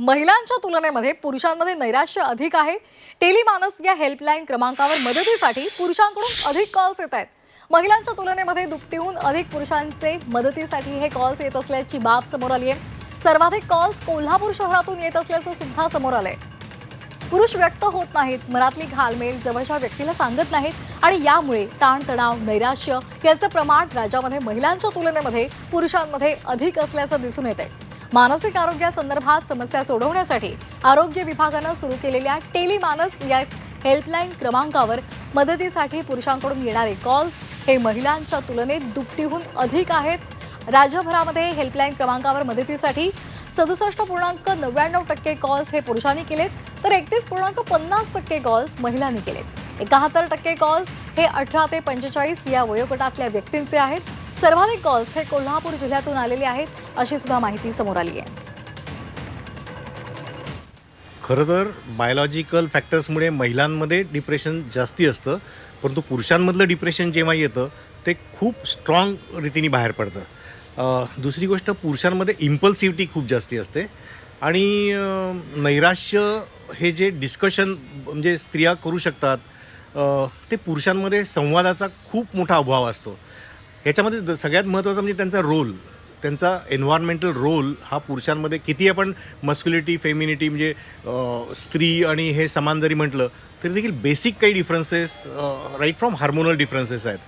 महिलांच्या तुलनेमध्ये पुरुषांमध्ये नैराश्य अधिक आहे. टेलिमानस या हेल्पलाईन क्रमांकावर मदतीसाठी पुरुषांकडून अधिक कॉल्स येत आहेत. महिलांच्या तुलनेमध्ये दुपटीहून अधिक पुरुषांचे मदतीसाठी हे कॉल्स येत असल्याची बाब समोर आली आहे. सर्वाधिक कॉल्स कोल्हापूर शहरातून येत असल्याचं सुद्धा समोर आलंय. पुरुष व्यक्त होत नाहीत मनातली घालमेल जवळच्या व्यक्तीला सांगत नाहीत आणि यामुळे ताणतणाव नैराश्य याचं प्रमाण राज्यामध्ये महिलांच्या तुलनेमध्ये पुरुषांमध्ये अधिक असल्याचं दिसून येत आहे मानसिक आरोग्यासंदर्भात समस्या सोडवण्यासाठी आरोग्य विभागानं सुरू केलेल्या टेलिमानस या हेल्पलाईन क्रमांकावर मदतीसाठी पुरुषांकडून येणारे कॉल्स हे महिलांच्या तुलनेत दुपटीहून अधिक आहेत. राज्यभरामध्ये हेल्पलाईन क्रमांकावर मदतीसाठी सदुसष्ट पूर्णांक नव्याण्णव टक्के कॉल्स हे पुरुषांनी केलेत तर एकतीस पूर्णांक पन्नास टक्के कॉल्स महिलांनी केलेत. एकाहत्तर टक्के कॉल्स हे अठरा ते पंचेचाळीस या वयोगटातल्या व्यक्तींचे आहेत. सर्वाधिक कॉल्स हे कोल्हापूर जिल्ह्यातून आलेले आहेत अशी सुद्धा माहिती समोर आली आहे. खरं तर बायोलॉजिकल फॅक्टर्समुळे महिलांमध्ये डिप्रेशन जास्ती असतं परंतु पुरुषांमधलं डिप्रेशन जेव्हा येतं ते खूप स्ट्रॉंग रीतीने बाहेर पडतं. दुसरी गोष्ट पुरुषांमध्ये इम्पल्सिव्हिटी खूप जास्ती असते. आणि नैराश्य हे जे डिस्कशन म्हणजे स्त्रिया करू शकतात ते पुरुषांमध्ये संवादाचा खूप मोठा अभाव असतो. ह्याच्यामध्ये द- सगळ्यात महत्त्वाचा म्हणजे त्यांचा रोल त्यांचा एन्व्हायरमेंटल रोल हा पुरुषांमध्ये किती आपण मस्क्युलिटी फेमिनिटी म्हणजे अ, स्त्री आणि हे समान जरी म्हटलं तरी देखील बेसिक काही differences right from hormonal differences आहेत.